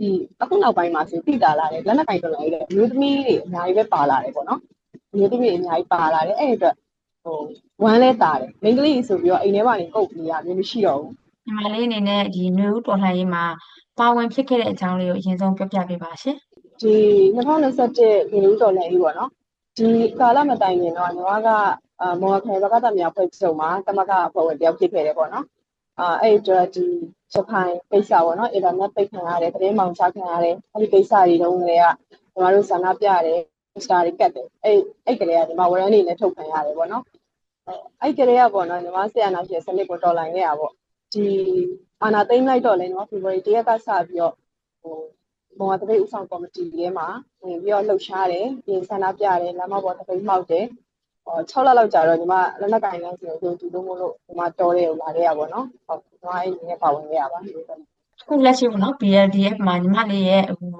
ဒီအခုနောက်ပိုင်းမှာဆိုတိတာလာတယ်လက်နက်ကင်တော်လာတယ်အမျိုးသမီးတွေအများကြီးပဲပါလာတယ်ပေါ့နော်အမျိုးသမီးတွေအများကြီးပါလာတယ်အဲ့ဒီအတွက်ဟိုဝမ်းလဲတာတယ်မိန်းကလေးဆိုပြီးတော့အိမ်ထဲမှာနေကုတ်နေရမျိုးမရှိတော့ဘူးညီမလေးအနေနဲ့ဒီຫນွေဦးတော်လှန်ရေးမှာပါဝင်ဖြစ်ခဲ့တဲ့အကြောင်းလေးကိုအရင်ဆုံးပြောပြပေးပါရှင်ဒီ2021နေဦးတော်လည်းကြီးပေါ့နော်ဒီကာလမတိုင်ခင်တော့ညီမကအာမော်ခဲဘကတမြောက်ဖွဲ့ချုပ်မှာတမကအဖွဲ့ဝင်တယောက်ဖြစ်ခဲ့တယ်ပေါ့နော် အာအဲ့ဒီတော့ဒီဂျပန်ပိတ်စာပေါ့နော်အင်တာနက်ပိတ်ခံရတယ်သတင်းမှောင်ချခံရတယ်အဲ့ဒီပိတ်စာတွေတုန်းကလေးကညီမတို့ဆန္ဒပြတယ်စတာတွေကတ်တယ်အဲ့အဲ့ကလေးကညီမဝရမ်းနေနဲ့ထုတ်ခံရတယ်ပေါ့နော်အဲ့ကလေးကပေါ့နော်ညီမဆီယနာရှင်စနစ်ကိုတော်လှန်ခဲ့ရပေါ့ဒီအာနာသိမ့်လိုက်တော့လေညီမဖေဖော်ဝါရီတရက်ကစပြီးတော့ဟိုဘုံကတပိတ်ဥဆောင်ကော်မတီထဲမှာဝင်ပြီးတော့လှုပ်ရှားတယ်ပြင်ဆန္ဒပြတယ်လမ်းမပေါ်တပိတ်မှောက်တယ်ဟော 6လလောက်ကြာတော့ညီမလက်လက်ကင်လမ်းစီကိုတူလို့မလို့ညီမတော်တယ်ကိုလာခဲ့ရပါတော့ဟုတ်ညီမအဲ့ဒီနဲ့ပါဝင်ခဲ့ရပါဒီလိုပဲအခုလက်ရှိပေါ့နော် BLDF မှာညီမလေးရဲ့ဟို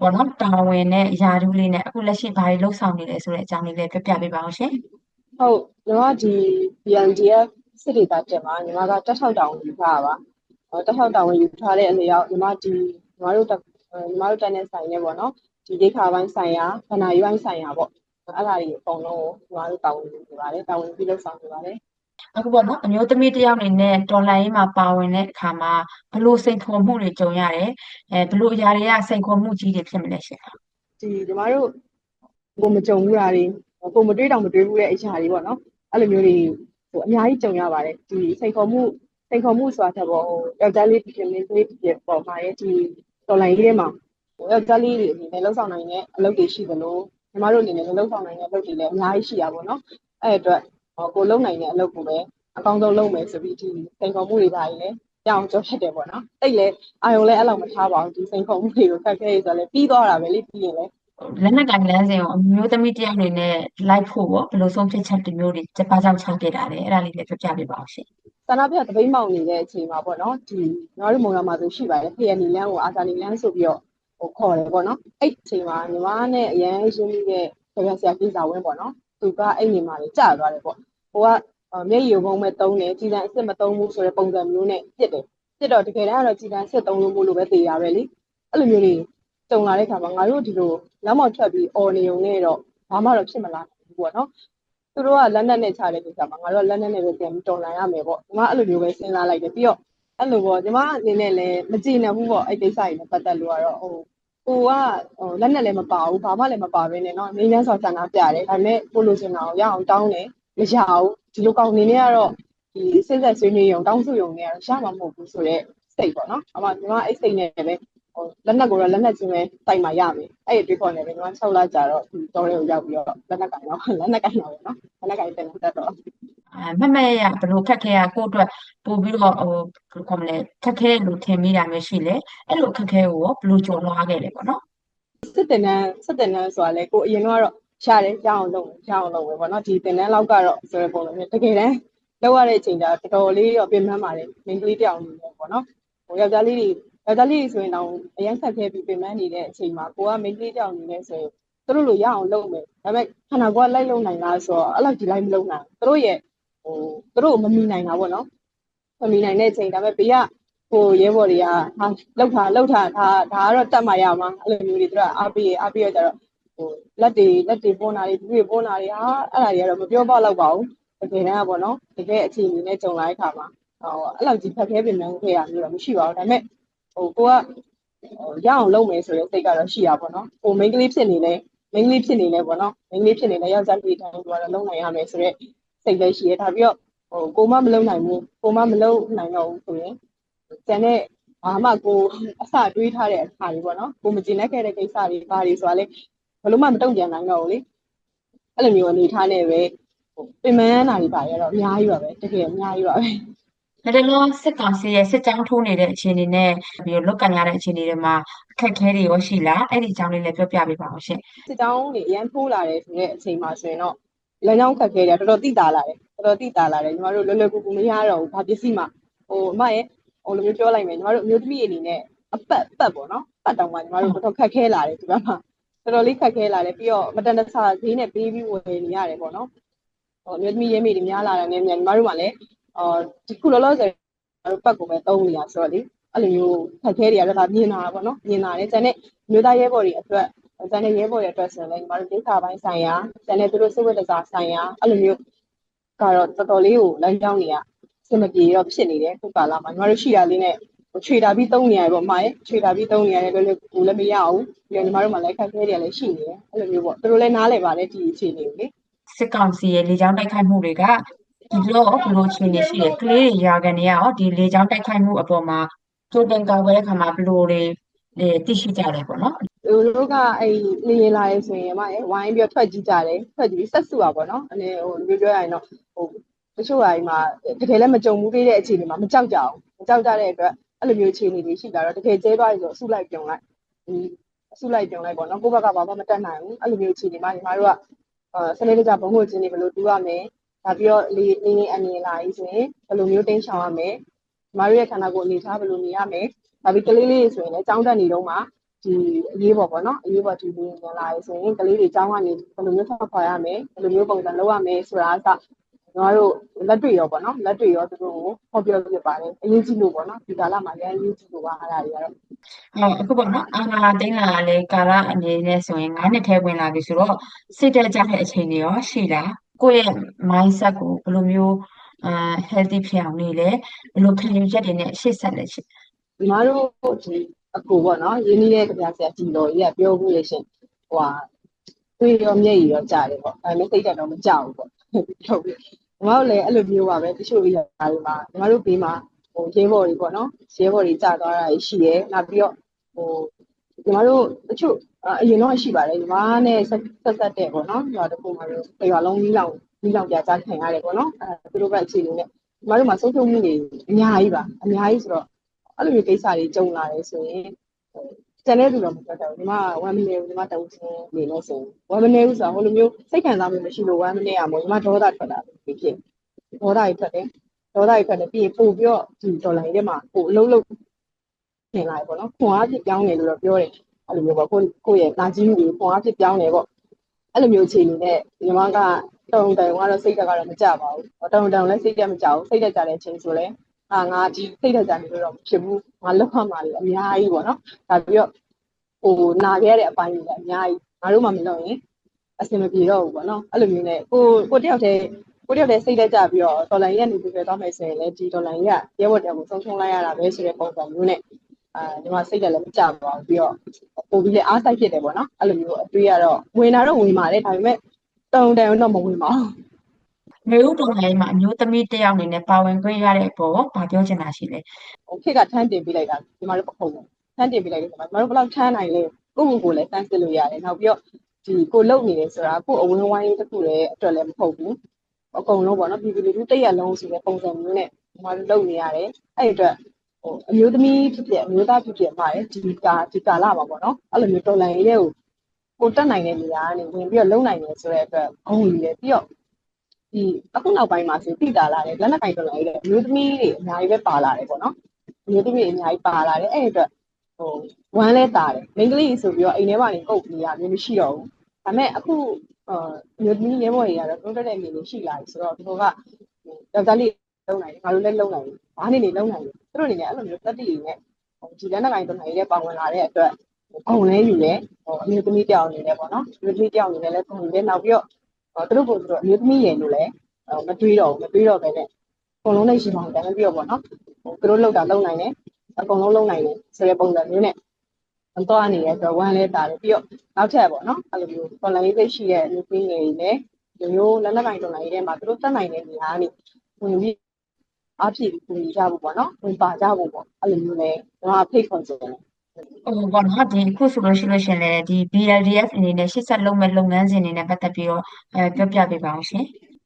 ပေါ့နော်တာဝန်နဲ့ယာဒူးလေးနဲ့အခုလက်ရှိဘာတွေလှုပ်ဆောင်နေလဲဆိုတဲ့အကြောင်းလေးလည်းပြောပြပေးပါအောင်ရှင်ဟုတ်ညီမဒီ BNDF စစ်ဒေသတက်မှာညီမကတက်ထောက်တောင်ယူထားတာပါဟောတက်ထောက်တောင်ယူထားတဲ့အနေရောက်ညီမဒီညီမတို့တက်ညီမတို့တက်တဲ့ဆိုင်နဲ့ပေါ့နော်ဒီဒိခါပိုင်းဆိုင်ရာခန္ဓာယူပိုင်းဆိုင်ရာပေါ့ အဲ့ဒါတွေအကုန်လုံးကိုညီမတို့တာဝန်ယူနေပါတယ်တာဝန်ပြီးလှုပ်ဆောင်နေပါတယ်အခုပေါ့နော်အမျိုးသမီးတစ်ယောက်အနေနဲ့တော်လှန်ရေးမှာပါဝင်တဲ့အခါမှာဘလို့စိန်ခေါ်မှုတွေကြုံရတယ်အဲဘလို့အရာတွေကစိန်ခေါ်မှုကြီးတွေဖြစ်မလဲရှင်ဒီကျမတို့ကိုမကြုံဘူးတာတွေကိုမတွေးတောင်မတွေးဘူးတဲ့အရာတွေပေါ့နော်အဲ့လိုမျိုးတွေဟိုအများကြီးကြုံရပါတယ်ဒီစိန်ခေါ်မှုစိန်ခေါ်မှုဆိုတာတက်ပေါ့ဟိုယောက်ျားလေးဖြစ်မင်းကလေးဖြစ်ပေါ်မှာရဲ့ဒီတော်လိုင်းလေးထဲမှာဟိုယောက်ျားလေးတွေအနေနဲ့လှုပ်ဆောင်နိုင်တဲ့အလုပ်တွေရှိသလို ကျမတို့အနေနဲ့လှုပ်ဆောင်နိုင်တဲ့အလုပ်တွေလည်းအများကြီးရှိတာပေါ့နော်အဲ့အတွက်ဟိုကိုလုံနိုင်တဲ့အလုပ်ကိုပဲအကောင်းဆုံးလုပ်မယ်ဆိုပြီးဒီစိန်ခေါ်မှုတွေပါရင်လည်းကြောင်ကြောဖြစ်တယ်ပေါ့နော်တိတ်လဲအာယုံလဲအဲ့လောက်မထားပါဘူးဒီစိန်ခေါ်မှုတွေကိုခက်ခဲရဆိုတော့လဲပြီးသွားတာပဲလေပြီးရင်လဲလက်နက်ကင်လမ်းစဉ်ကိုအမျိုးသမီးတစ်ယောက်အနေနဲ့လိုက်ဖို့ပေါ့ဘလို့ဆုံးဖြတ်ချက်တစ်မျိုးတွေစပါးကြောင့်ချပြတာလေအဲ့ဒါလေးလည်းပြောပြပေးပါအောင်ရှင်ဆန္ဒပြတပိတ်မောက်နေတဲ့အချိန်မှာပေါ့နော်ဒီညီမတို့မုံရမှာဆိုရှိပါတယ်ဖျက်နီလန်းကိုအာဇာနီလန်းဆိုပြီးတော့ ဟိုခေါ်တယ်ပေါ့နော်အဲ့ဒီအချိန်မှာညီမနဲ့အရန်ရင်းနှီးတဲ့ဆရာဆရာကိစ္စဝင်းပေါ့နော်သူကအဲ့ဒီမှာလေကြာသွားတယ်ပေါ့ဟိုကအော်မျက်ရည်ယိုပုံမဲ့တုံးတယ်ကြည်တန်အစ်စ်မတုံးဘူးဆိုတဲ့ပုံစံမျိုးနဲ့ပြစ်တယ်ပြစ်တော့တကယ်တမ်းကတော့ကြည်တန်အစ်စ်တုံးလို့မို့လို့ပဲသေတာပဲလေအဲ့လိုမျိုးတွေတုံလာတဲ့ခါမှာငါတို့ဒီလိုလမ်းမောက်ထွက်ပြီးអော်နေုံနဲ့တော့ဘာမှတော့ဖြစ်မလာဘူးပေါ့နော်သူတို့ကလက်နက်နဲ့ချတဲ့ကိစ္စမှာငါတို့ကလက်နက်နဲ့ပဲပြန်ပြီးတော်လှန်ရမယ်ပေါ့ညီမအဲ့လိုမျိုးပဲစဉ်းစားလိုက်တယ်ပြီးတော့အဲ့လိုပေါ့ညီမအနေနဲ့လည်းမကြည်နပ်ဘူးပေါ့အဲ့ကိစ္စကြီးနဲ့ပတ်သက်လို့ကတော့ဟို ကိုကဟိုလက်နက်လည်းမပါဘူးဘာမှလည်းမပါဘဲနဲ့เนาะငင်းချမ်းစွာဆန္ဒပြတယ်ဒါပေမဲ့ကိုလိုချင်တာကိုရအောင်တောင်းတယ်မရဘူးဒီလိုကောင်နေနေကတော့ဒီစိတ်ဆက်ဆွေးနွေးရုံတောင်းဆိုရုံနဲ့ကတော့ရမှာမဟုတ်ဘူးဆိုတော့စိတ်ပေါ့နော်အမညီမအဲ့စိတ်နဲ့ပဲဟိုလက်နက်ကိုတော့လက်နက်ချင်းပဲတိုက်မှရမယ်အဲ့ဒီတွေးခေါ်နေပဲညီမ6လကြာတော့ဒီတော်ရဲကိုရောက်ပြီးတော့လက်နက်ကင်တော့လက်နက်ကင်တော့ပဲနော် ခဏကင်တင်တတ်တော့ အဲ မမရရဘလို့ခက်ခဲရကိုယ့်အတွက်ပို့ပြီးတော့ဟိုဘယ်လိုခေါ်မလဲခက်ခဲလို့ထင်မိတာမျိုးရှိလေအဲ့လိုခက်ခဲကိုရောဘလို့ကြော်လွှားခဲ့လဲပေါ့နော်စစ်တင်တန်းစစ်တင်တန်းဆိုတာလေကိုအရင်ကတော့ရှားတယ်ရအောင်လုပ်ရအောင်လုပ်ပဲပေါ့နော်ဒီတင်တန်းလောက်ကတော့ဆိုရပုံလို့မျိုးတကယ်တမ်းလောက်ရတဲ့အချိန်ကျတော်တော်လေးတော့ပြင်ပန်းပါတယ်မိန်းကလေးတယောက်အနေနဲ့ပေါ့နော်ဟိုယောက်ျားလေးတွေယောက်ျားလေးတွေဆိုရင်တော့အရင်ဆက်ခဲပြီးပြင်ပန်းနေတဲ့အချိန်မှာကိုကမိန်းကလေးတယောက်အနေနဲ့ဆိုရင်သူတို့လိုရအောင်လုပ်မယ်ဒါပေမဲ့ခန္ဓာကိုယ်ကလိုက်လုံနိုင်လားဆိုတော့အဲ့လောက်ဒီလိုက်မလုံနိုင်သူတို့ရဲ့ ဟိုသူတို့မမီနိုင်တာပေါ့နော်မမီနိုင်တဲ့အချိန်ဒါပေမဲ့ဘေးကကိုရဲဘော်တွေကဟာလောက်ထားလောက်ထားဒါဒါကတော့တတ်မှရမှာအဲ့လိုမျိုးတွေသူကအားပေးရအားပေးရကြတော့ဟိုလက်တွေလက်တွေပေါ်နာတွေဘူးတွေပေါ်နာတွေဟာအဲ့ဒါတွေကတော့မပြောပါတော့ပါဘူးတကယ်တမ်းကပေါ့နော်တကယ်အခြေအနေနဲ့ကြုံလာတဲ့အခါမှာဟိုအဲ့လောက်ကြီးဖက်ခဲပြင်မှန်းခဲ့ရမျိုးတော့မရှိပါဘူးဒါပေမဲ့ဟိုကိုကဟိုရအောင်လုပ်မယ်ဆိုတဲ့စိတ်ကတော့ရှိရပါတော့ဟိုမိန်းကလေးဖြစ်နေလဲမိန်းကလေးဖြစ်နေလဲပေါ့နော်မိန်းကလေးဖြစ်နေလဲယောက်ျားလေးတိုင်းကတော့လုံနိုင်ရမယ်ဆိုတဲ့ စိတ်လည်းရှိရဒါပြီးတော့ဟိုကိုမမလုံနိုင်ဘူးကိုမမလုံနိုင်တော့ဘူးဆိုရင်ကျန်တဲ့ဘာမှကိုအစတွေးထားတဲ့အခါတွေပေါ့နော်ကိုမကျင်တတ်ခဲ့တဲ့ကိစ္စတွေဘာတွေဆိုတာလေဘလို့မှမတုံ့ပြန်နိုင်တော့ဘူးလေအဲ့လိုမျိုးအနေထားနဲ့ပဲဟိုပင်မန်းတာတွေပါရတော့အများကြီးပါပဲတကယ်အများကြီးပါပဲဒါတလောစစ်ကောင်စီရဲ့စစ်ကြောင်းထိုးနေတဲ့အခြေအနေနဲ့ပြီးတော့လုတ်ကန်ရတဲ့အခြေအနေတွေမှာအခက်အခဲတွေရောရှိလားအဲ့ဒီအကြောင်းလေးလည်းပြောပြပေးပါအောင်ရှင်စစ်တောင်းတွေအရန်ထိုးလာတယ်ဆိုတဲ့အချိန်မှာဆိုရင်တော့ လမ်းကြောင်းခက်ခဲတယ်တော်တော်တိတာလာတယ်တော်တော်တိတာလာတယ်ညီမတို့လွယ်လွယ်ကူကူမရတော့ဘူးဘာပစ္စည်းမှဟိုအမရဲ့ဟိုလိုမျိုးပြောလိုက်မယ်ညီမတို့အမျိုးသမီးအနေနဲ့အပတ်ပတ်ပေါ့နော်ပတ်တောင်မှညီမတို့တော်တော်ခက်ခဲလာတယ်ဒီဘက်မှာတော်တော်လေးခက်ခဲလာတယ်ပြီးတော့မတန်တဆဈေးနဲ့ပေးပြီးဝယ်နေရတယ်ပေါ့နော်ဟိုအမျိုးသမီးရဲမေတွေများလာတယ်နဲ့ညီမတို့မှလည်းအော်ဒီခုလောလောဆယ်ညီမတို့ပတ်ကိုပဲသုံးနေရဆိုတော့လေအဲ့လိုမျိုးခက်ခဲတွေကတော့ဒါမြင်လာတာပေါ့နော်မြင်လာတယ်ကျန်တဲ့မျိုးသားရဲဘော်တွေအတွက် ကျန်တဲ့ရဲဘော်တွေအတွက်ဆိုရင်လည်းညီမတို့ဒိဋ္ဌာပိုင်းဆိုင်ရာကျန်တဲ့သူတို့စိတ်ဝတ္တစာဆိုင်ရာအဲ့လိုမျိုးကတော့တော်တော်လေးကိုလမ်းကြောင်းတွေကစင်မပြေတော့ဖြစ်နေတယ်ခုကာလမှာညီမတို့ရှိရလေးနဲ့ခြေတာပြီးသုံးနေရတယ်ပေါ့မှာရဲ့ခြေတာပြီးသုံးနေရတယ်လည်းလည်းကိုလည်းမရအောင်ပြီးတော့ညီမတို့မှလည်းခက်ခဲတွေလည်းရှိနေတယ်အဲ့လိုမျိုးပေါ့သူတို့လည်းနားလည်ပါတယ်ဒီအခြေအနေကိုလေစစ်ကောင်စီရဲ့လေကြောင်းတိုက်ခိုက်မှုတွေကဒီလိုဘယ်လိုအခြေအနေရှိလဲကလေးတွေရာခံတွေကရောဒီလေကြောင်းတိုက်ခိုက်မှုအပေါ်မှာကြိုတင်ကာကွယ်တဲ့အခါမှာဘယ်လိုတွေအဲသိရှိကြလဲပေါ့နော် သူတို့ကအဲ့နေရင်လာရဲဆိုရင်မရဲ့ဝိုင်းပြီးထွက်ကြည့်ကြတယ်ထွက်ကြည့်ပြီးဆက်စုပါပေါ့နော်အနေဟိုပြောပြောရရင်တော့ဟိုတချို့ဟာဒီမှာတကယ်လည်းမကြုံဘူးသေးတဲ့အခြေအနေမှာမကြောက်ကြအောင်မကြောက်ကြတဲ့အတွက်အဲ့လိုမျိုးအခြေအနေတွေရှိလာတော့တကယ်ကျဲသွားပြီဆိုအစုလိုက်ပြုံလိုက်ဒီအစုလိုက်ပြုံလိုက်ပေါ့နော်ကိုယ့်ဘက်ကဘာမှမတတ်နိုင်ဘူးအဲ့လိုမျိုးအခြေအနေမှာညီမတို့ကအာစနေတကြဘုံဘုံချင်းတွေဘယ်လိုတူရမလဲဒါပြီးတော့လေနေနေအနေလာကြီးဆိုရင်ဘယ်လိုမျိုးတင်းရှောင်ရမလဲညီမတို့ရဲ့ခန္ဓာကိုယ်အနေထားဘယ်လိုနေရမလဲဒါပြီးကလေးလေးဆိုရင်လည်းကြောင်းတက်နေတော့မှ ဒီအရေးပေါ်ပေါ့နော်အရေးပေါ်ဒီလိုညလာရေးဆိုရင်ကလေးတွေကျောင်းကနေဘယ်လိုမျိုးထွက်ခွာရမယ်ဘယ်လိုမျိုးပုံစံလုပ်ရမယ်ဆိုတာကကျွန်တော်တို့လက်တွေ့ရောပေါ့နော်လက်တွေ့ရောသူတို့ကိုဟောပြောပြပါတယ်အရေးကြီးလို့ပေါ့နော်ဒီကာလမှာလည်းအရေးကြီးလို့ပါအားရတွေကတော့ဟုတ်အခုပေါ့နော်အာနာသိန်းလာလေကာလအနေနဲ့ဆိုရင်9နှစ်ထဲဝင်လာပြီဆိုတော့စိတ်တက်ကြတဲ့အချိန်တွေရောရှိလားကိုယ့်ရဲ့ mindset ကိုဘယ်လိုမျိုးအာ healthy ဖြစ်အောင်နေလဲဘယ်လိုခံယူချက်တွေနဲ့ရှေ့ဆက်လဲရှိညီမတို့ဒီ အကူပေါ့နော်ရင်းနှီးတဲ့ကြပြဆရာကြည်တော်ကြီးကပြောဘူးလေရှင်ဟိုဟာတွေးရောမျက်ရည်ရောကြားတယ်ပေါ့ဒါပေမဲ့စိတ်တက်တော့မကြောက်ဘူးပေါ့ပြောပြီးညီမတို့လည်းအဲ့လိုမျိုးပါပဲတချို့အရာတွေမှာညီမတို့ဘေးမှာဟိုရဲဘော်တွေပေါ့နော်ရဲဘော်တွေကြာသွားတာရှိရဲနောက်ပြီးတော့ဟိုညီမတို့တချို့အရင်တော့ရှိပါတယ်ညီမနဲ့ဆက်ဆက်ဆက်တဲ့ပေါ့နော်ညီမတို့ကမှလို့ရွာလုံးကြီးလောင်ကြီးလောင်ပြကြခံရတယ်ပေါ့နော်အဲသူတို့ဘက်အခြေအနေနဲ့ညီမတို့မှာဆုံးဖြတ်မှုတွေအများကြီးပါအများကြီးဆိုတော့ အဲ့လိုမျိုးကိစ္စတွေကြုံလာတယ်ဆိုရင်ကျန်တဲ့သူတော့မပြောတတ်ဘူးညီမဝမ်းမနေဘူးညီမတဝူစင်းနေလို့ဆိုဝမ်းမနေဘူးဆိုတော့ဟိုလိုမျိုးစိတ်ခံစားမှုမရှိလို့ဝမ်းမနေရမို့ညီမဒေါသထွက်တာဖြစ်ဖြစ်ဒေါသကြီးထွက်တယ်ဒေါသကြီးထွက်တယ်ပြီးရင်ပို့ပြီးတော့ဒီဒေါ်လာကြီးထဲမှာပို့အလုံးလုံးထင်လာပြီပေါ့နော်ခွန်အားဖြစ်ပြောင်းတယ်လို့တော့ပြောတယ်အဲ့လိုမျိုးပေါ့ကိုကိုရဲ့နာကြီးမှုတွေခွန်အားဖြစ်ပြောင်းတယ်ပေါ့အဲ့လိုမျိုးအခြေအနေနဲ့ညီမကတုံတုံကတော့စိတ်တက်ကတော့မကြပါဘူးတုံတုံလည်းစိတ်တက်မကြဘူးစိတ်တက်ကြတဲ့အချိန်ဆိုလဲ အာငါဒီစိတ်ဓာတ်ကြနေလို့တော့ဖြစ်ဘူးငါလောက်ရမှာလေအများကြီးပေါ့နော်ဒါပြီးတော့ဟိုနာခဲ့ရတဲ့အပိုင်းတွေလည်းအများကြီးငါတို့မှမလုပ်ရင်အဆင်မပြေတော့ဘူးပေါ့နော်အဲ့လိုမျိုးနဲ့ကိုကိုတယောက်တည်းကိုတယောက်တည်းစိတ်ဓာတ်ကြပြီးတော့ဒေါ်လာကြီးကနေပြီးပြသွားမယ်ဆိုရင်လည်းဒီဒေါ်လာကြီးကရဲဘော်တယောက်ကိုဆုံးရှုံးလိုက်ရတာပဲဆိုတဲ့ပုံစံမျိုးနဲ့အာဒီမှာစိတ်ဓာတ်လည်းမကြပါဘူးပြီးတော့ပို့ပြီးလည်းအားစိုက်ဖြစ်တယ်ပေါ့နော်အဲ့လိုမျိုးအတွေးကတော့ဝင်တာတော့ဝင်ပါတယ်ဒါပေမဲ့တုံတန်တော့မဝင်ပါဘူး မျိုးဥတော်လိုင်းမှာအမျိုးသမီးတစ်ယောက်အနေနဲ့ပါဝင်ခွင့်ရတဲ့အပေါ်ဘာပြောချင်တာရှိလဲဟိုခေတ်ကထမ်းတင်ပေးလိုက်တာဒီမှာလည်းပခုံးတယ်ထမ်းတင်ပေးလိုက်တယ်ဒီမှာကျွန်တော်တို့ဘယ်လောက်ထမ်းနိုင်လဲကိုယ့်ကိုယ်ကိုလည်းတန်းစစ်လို့ရတယ်နောက်ပြီးတော့ဒီကိုလုံနေတယ်ဆိုတာကိုယ့်အဝင်းဝိုင်းတစ်ခုလည်းအတွက်လည်းမဟုတ်ဘူးအကုန်လုံးပေါ့နော်ပြည်ပြည်လူထုတရက်လုံးဆိုတဲ့ပုံစံမျိုးနဲ့ဒီမှာလုံနေရတယ်အဲ့ဒီအတွက်ဟိုအမျိုးသမီးဖြစ်ဖြစ်အမျိုးသားဖြစ်ဖြစ်ပါတယ်ဒီကာဒီကာလမှာပေါ့နော်အဲ့လိုမျိုးတော်လိုင်းလေးကိုကိုတက်နိုင်တဲ့နေရာကနေဝင်ပြီးတော့လုံနိုင်တယ်ဆိုတဲ့အတွက်ဂုဏ်ယူတယ်ပြီးတော့ ဒီအခုနောက်ပိုင်းမှာဆိုတိတာလာတယ်လက်နက်ကင်တော်လိုင်းလေးအမျိုးသမီးတွေအများကြီးပဲပါလာတယ်ပေါ့နော်အမျိုးသမီးအများကြီးပါလာတယ်အဲ့ဒီအတွက်ဟိုဝမ်းလဲတာတယ်မိန်းကလေးဆိုပြီးတော့အိမ်ထဲမှာနေကုတ်နေရမျိုးမရှိတော့ဘူးဒါပေမဲ့အခုအာအမျိုးသမီးရဲဘော်တွေကတော့တိုးတက်တဲ့အနေနဲ့ရှိလာပြီဆိုတော့ဒီကောင်ကယောက်ျားလေးလုံနိုင်တယ်ငါတို့လည်းလုံနိုင်တယ်ဘာနေနေလုံနိုင်တယ်သူတို့အနေနဲ့အဲ့လိုမျိုးတက်တည်နေနဲ့ဒီလက်နက်ကိုင်တုံးနိုင်တဲ့ပါဝင်လာတဲ့အတွက်ဂုံလဲယူတယ်ဟိုအမျိုးသမီးတယောက်အနေနဲ့ပေါ့နော်အမျိုးသမီးတယောက်အနေနဲ့လည်းဂုံယူတယ်နောက်ပြီးတော့ သူတို့ကိုသူတို့အမျိုးသမီးရယ်လို့လည်းမတွေးတော့ဘူးမတွေးတော့ပဲနဲ့အကုန်လုံးနဲ့ရှိမှအောင်တန်းပြီးတော့ပေါ့နော်ဟိုသူတို့လောက်တာလုံနိုင်တယ်အကုန်လုံးလုံနိုင်တယ်ဆိုတဲ့ပုံစံမျိုးနဲ့တော့အနေနဲ့ဆိုတော့ဝမ်းလဲတာတယ်ပြီးတော့နောက်ထပ်ပေါ့နော်အဲ့လိုမျိုး online သိရှိတဲ့လူကြီးငယ်တွေနဲ့ဒီမျိုးလက်နက်ပိုင် online ထဲမှာသူတို့တက်နိုင်တဲ့နေရာကနေဝင်ပြီးအားဖြည့်ပြီးပုံကြဖို့ပေါ့နော်ဝင်ပါကြဖို့ပေါ့အဲ့လိုမျိုးနဲ့ကျွန်တော်ဖိတ်ခေါ်ချင်တယ် ဟိုပေါ့နော်ဒီအခုဆိုလို့ရှိလို့ရှင်လေဒီ BLDF အနေနဲ့ရှေ့ဆက်လုပ်မဲ့လုပ်ငန်းစဉ်တွေနဲ့ပတ်သက်ပြီးတော့အဲပြောပြပေးပါအောင်ရှင်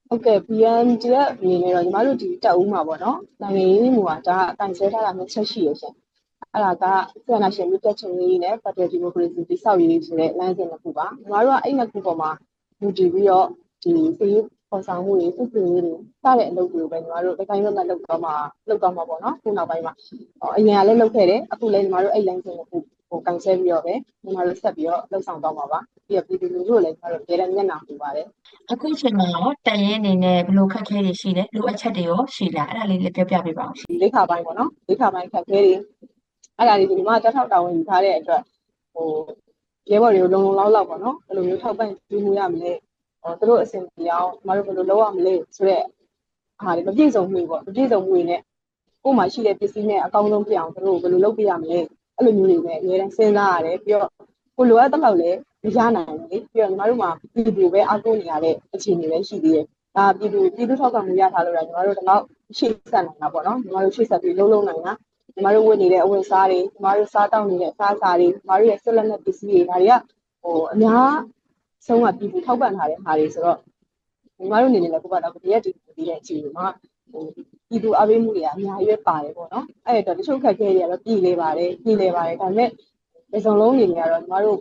ဟုတ်ကဲ့ BNDF အနေနဲ့တော့ညီမတို့ဒီတက်ဦးမှာပေါ့နော်နိုင်ငံရေးမူကဒါအတိုင်ဆဲထားတာမျိုးချက်ရှိရရှင်အဲ့ဒါကဆရာနာရှင်မြတ်ချုံကြီးနဲ့ Federal Democracy တိဆောက်ရေးဆိုတဲ့လမ်းစဉ်တစ်ခုပါညီမတို့ကအဲ့နှစ်ခုပေါ်မှာလူတည်ပြီးတော့ဒီစီး ပေါ်ဆောင်မှုတွေစစ်စစ်ရေးတွေစတဲ့အလုပ်တွေကိုပဲညီမတို့ဒီတိုင်းလုံးနဲ့လုပ်တော့မှာလုပ်တော့မှာပေါ့နော်ခုနောက်ပိုင်းမှာအရင်ကလည်းလုပ်ခဲ့တယ်အခုလည်းညီမတို့အဲ့ line စဉ်တစ်ခုဟိုကန်ဆယ်ပြီးတော့ပဲညီမတို့ဆက်ပြီးတော့လှုပ်ဆောင်တော့မှာပါပြီးတော့ပြည်သူလူထုကိုလည်းညီမတို့အများနဲ့မျက်နှာပူပါတယ်အခုချိန်မှာရောတန်ရင်အနေနဲ့ဘယ်လိုခက်ခဲတွေရှိလဲလိုအပ်ချက်တွေရောရှိလားအဲ့ဒါလေးလည်းပြောပြပေးပါအောင်ရှင်ဒီလိခါပိုင်းပေါ့နော်လိခါပိုင်းခက်ခဲတွေအဲ့ဒါလေးဒီမှာတက်ထောက်တာဝန်ယူထားတဲ့အတွက်ဟိုရဲဘော်တွေကိုလုံလုံလောက်လောက်ပေါ့နော်ဘယ်လိုမျိုးထောက်ပံ့ပေးမှုရမလဲဟော သူတို့အဆင်ပြေအောင်ကျမတို့ဘယ်လိုလုပ်ရမလဲဆိုတော့ဟာဒီမပြည့်စုံမှုပေါ့မပြည့်စုံမှုတွေနဲ့ကိုယ်မှာရှိတဲ့ပစ္စည်းနဲ့အကောင်းဆုံးဖြစ်အောင်သူတို့ဘယ်လိုလုပ်ပေးရမလဲအဲ့လိုမျိုးတွေနဲ့အများနဲ့စဉ်းစားရတယ်ပြီးတော့ကိုလိုအပ်တဲ့လောက်လည်းမရနိုင်ဘူးလေပြီးတော့ညီမတို့မှာပြည်သူပဲအားကိုးနေရတဲ့အခြေအနေပဲရှိသေးတယ်ဒါပြည်သူပြည်သူထောက်ခံမှုရထားလို့လည်းညီမတို့တော့ရှေ့ဆက်နိုင်တာပေါ့နော်ညီမတို့ရှေ့ဆက်ပြီးလုံးလုံးနိုင်တာညီမတို့ဝင်နေတဲ့အဝင်စားတွေညီမတို့စားတောက်နေတဲ့အစားအစာတွေညီမတို့ရဲ့ဆက်လက်နဲ့ပစ္စည်းတွေဒါတွေကဟိုအများ ဆုံးကပြည်သူထောက်ပံ့ထားတဲ့ဟာတွေဆိုတော့ညီမတို့အနေနဲ့လည်းကိုယ့်ဘာသာကိုယ်တည်းတည်ပြီးတဲ့အချိန်မှာဟိုပြည်သူအပေးမှုတွေကအများကြီးပဲပါတယ်ပေါ့နော်အဲ့တော့တချို့ခက်ခဲတွေကတော့ပြည်လေပါတယ်ပြည်လေပါတယ်ဒါပေမဲ့ဒီစုံလုံးအနေနဲ့ကတော့ညီမတို့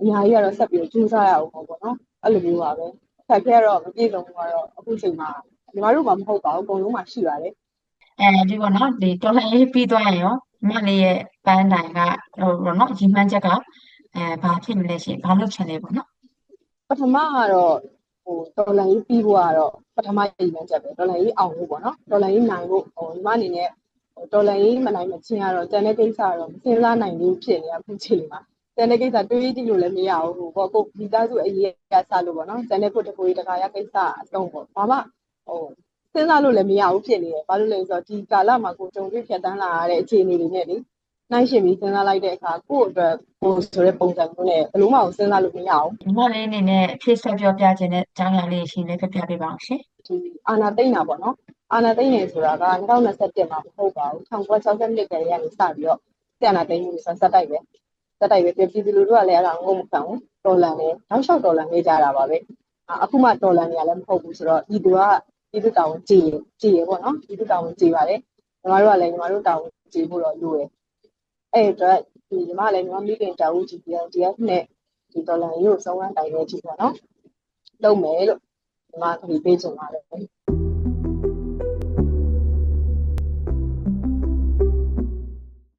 အများကြီးကတော့ဆက်ပြီးကြိုးစားရအောင်ပေါ့နော်အဲ့လိုမျိုးပါပဲခက်ခဲတော့မပြည့်စုံဘူးကတော့အခုချိန်မှာညီမတို့မှမဟုတ်ပါဘူးအကုန်လုံးမှရှိပါတယ်အဲဒီပေါ့နော်ဒီတော်လှန်ရေးပြီးသွားရင်ရောညီမလေးရဲ့ပန်းတိုင်ကဟိုပေါ့နော်ရည်မှန်းချက်ကအဲဘာဖြစ်မလဲရှင်ဘာလုပ်ချင်လဲပေါ့နော် ပထမကတော့ဟိုဒေါ်လာရေးပြီးဖို့ကတော့ပထမရည်မှန်းချက်ပဲဒေါ်လာရေးအောင်ဖို့ပေါ့နော်ဒေါ်လာရေးနိုင်ဖို့ဟိုညီမအနေနဲ့ဟိုဒေါ်လာရေးမနိုင်မချင်းကတော့တန်တဲ့ကိစ္စကတော့မစဉ်းစားနိုင်ဘူးဖြစ်နေရခုချိန်မှာတန်တဲ့ကိစ္စတွေးကြည့်လို့လည်းမရဘူးဟိုပေါ့ကိုဒီသားစုအရေးရစားလို့ပေါ့နော်တန်တဲ့ကိုတကိုကြီးတခါရကိစ္စအဆုံးပေါ့ဘာမှဟိုစဉ်းစားလို့လည်းမရဘူးဖြစ်နေတယ်ဘာလို့လဲဆိုတော့ဒီကာလမှာကိုကြုံတွေ့ဖြတ်တန်းလာရတဲ့အခြေအနေတွေနဲ့လေ နိုင်ရှင်ပြီးစဉ်းစားလိုက်တဲ့အခါကိုယ့်အတွက်ကိုယ်ဆိုတဲ့ပုံစံမျိုးနဲ့ဘယ်လို့မှစဉ်းစားလို့မရဘူးညီမလေးအနေနဲ့အဖြစ်ဆက်ပြောပြခြင်းတဲ့အကြောင်းအရာလေးရှင်လည်းပြပြပေးပါအောင်ရှင်ဒီအာနာသိမ့်တာပေါ့နော်အာနာသိမ့်နေဆိုတာက2021မှာမဟုတ်ပါဘူး1962ကလေးကနေစပြီးတော့ဆရာနာသိမ့်မှုဆိုစက်တိုက်ပဲစက်တိုက်ပဲပြည်သူလူထုကလည်းအဲ့ဒါငုံမခံဘူးဒေါ်လာနဲ့နောက်လျှောက်ဒေါ်လာနေကြတာပါပဲအခုမှဒေါ်လာနေရလည်းမဟုတ်ဘူးဆိုတော့ဒီသူကဒီသူတောင်းကြည်ကြည်ရပေါ့နော်ဒီသူတောင်းကြည်ပါတယ်ညီမတို့ကလည်းညီမတို့တောင်းကြည်ဖို့တော့လိုတယ် အဲ့အတွက်ဒီညီမလည်းညီမမိခင်တောင်းကြည်ပြန် DF နဲ့ဒီဒေါ်လာကြီးကိုစုံစမ်းတိုင်နေကြည့်ပေါ့နော်လုပ်မယ်လို့ညီမကဒီပေးချင်ပါတယ်